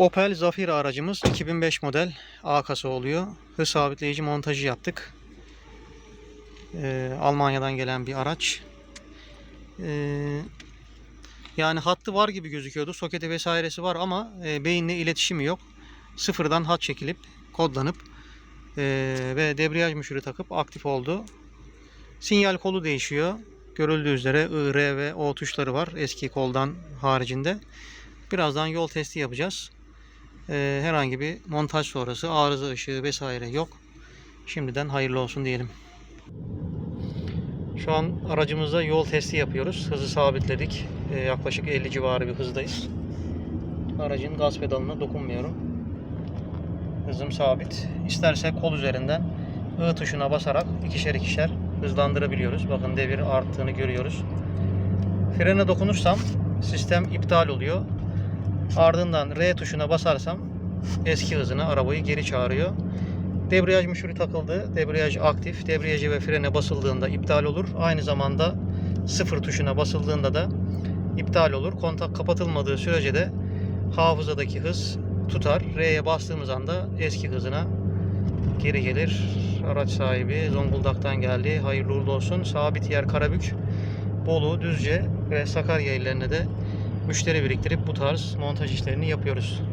Opel Zafira aracımız 2005 model A kasa oluyor. Hız sabitleyici montajı yaptık. Ee, Almanya'dan gelen bir araç. Ee, yani hattı var gibi gözüküyordu. Soketi vesairesi var ama e, beyinle iletişimi yok. Sıfırdan hat çekilip kodlanıp e, ve debriyaj müşürü takıp aktif oldu. Sinyal kolu değişiyor. Görüldüğü üzere I, R ve O tuşları var eski koldan haricinde. Birazdan yol testi yapacağız. Ee, herhangi bir montaj sonrası arıza ışığı vesaire yok. Şimdiden hayırlı olsun diyelim. Şu an aracımızda yol testi yapıyoruz. Hızı sabitledik. Ee, yaklaşık 50 civarı bir hızdayız. Aracın gaz pedalına dokunmuyorum. Hızım sabit. İstersek kol üzerinden I tuşuna basarak ikişer ikişer hızlandırabiliyoruz. Bakın devir arttığını görüyoruz. Frene dokunursam sistem iptal oluyor. Ardından R tuşuna basarsam eski hızına arabayı geri çağırıyor. Debriyaj müşürü takıldı. Debriyaj aktif. Debriyajı ve frene basıldığında iptal olur. Aynı zamanda sıfır tuşuna basıldığında da iptal olur. Kontak kapatılmadığı sürece de hafızadaki hız tutar. R'ye bastığımız anda eski hızına geri gelir. Araç sahibi Zonguldak'tan geldi. Hayırlı uğurlu olsun. Sabit yer Karabük, Bolu, Düzce ve Sakarya illerine de müşteri biriktirip bu tarz montaj işlerini yapıyoruz.